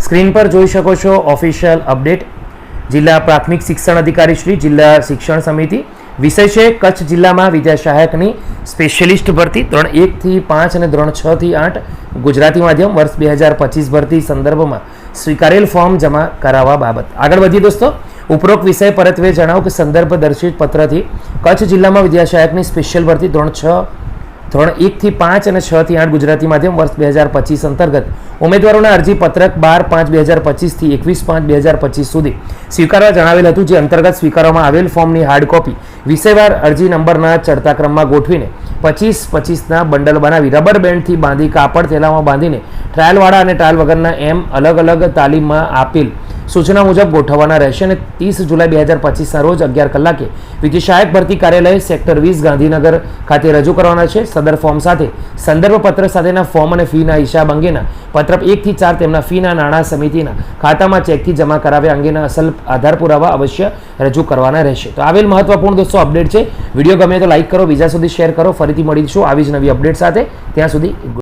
Screen પર જોઈ શકો છો ઓફિશિયલ અપડેટ જિલ્લા પ્રાથમિક શિક્ષણ અધિકારી શ્રી, જિલ્લા શિક્ષણ સમિતિ. વિષય છે કચ્છ જિલ્લામાં વિદ્યા સહાયકની સ્પેશિયલિસ્ટ ભરતી ધોરણ એકથી પાંચ અને ધોરણ છ થી આઠ ગુજરાતી માધ્યમ વર્ષ બે હજાર પચીસ ભરતી સંદર્ભમાં સ્વીકારેલ ફોર્મ જમા કરાવવા બાબત. આગળ વધીએ દોસ્તો, ઉપરોક્ત વિષય પરત્વે જણાવો કે સંદર્ભ દર્શિત પત્રથી કચ્છ જિલ્લામાં વિદ્યા સહાયકની સ્પેશિયલ ભરતી ધોરણ છ ધોરણ એકથી પાંચ અને છ થી આઠ ગુજરાતી માધ્યમ વર્ષ બે હજાર પચીસ અંતર્ગત ઉમેદવારોના અરજી પત્રક બાર પાંચ બે હજાર પચીસથી એકવીસ પાંચ બે હજાર પચીસ સુધી સ્વીકારવા જણાવેલ હતું, જે અંતર્ગત સ્વીકારવામાં આવેલ ફોર્મની હાર્ડ કોપી વિષયવાર અરજી નંબરના ચડતા ક્રમમાં ગોઠવીને પચીસ પચીસના બંડલ બનાવી રબર બેન્ડથી બાંધી કાપડ થેલામાં બાંધીને ટ્રાયલવાળા અને ટ્રાયલ વગરના એમ અલગ અલગ તાલીમમાં આપેલ સૂચના મુજબ ગોઠવવાના રહેશે અને ત્રીસ જુલાઈ બે હજાર પચીસના રોજ અગિયાર કલાકે વિધિશાયક ભરતી કાર્યાલય સેક્ટર વીસ ગાંધીનગર ખાતે રજૂ કરવાના છે. સદર ફોર્મ સાથે સંદર્ભ પત્ર સાથેના ફોર્મ અને ફીના હિસાબ અંગેના પત્ર એકથી ચાર તેમના ફીના નાણાં સમિતિના ખાતામાં ચેકથી જમા કરાવ્યા અંગેના અસલ આધાર પુરાવા અવશ્ય રજૂ કરવાના રહેશે. તો આવેલ મહત્વપૂર્ણ દોસ્તો અપડેટ છે. વીડિયો ગમે તો લાઇક કરો, બીજા સુધી શેર કરો. ફરીથી મળીશું આવી જ નવી અપડેટ સાથે. ત્યાં સુધી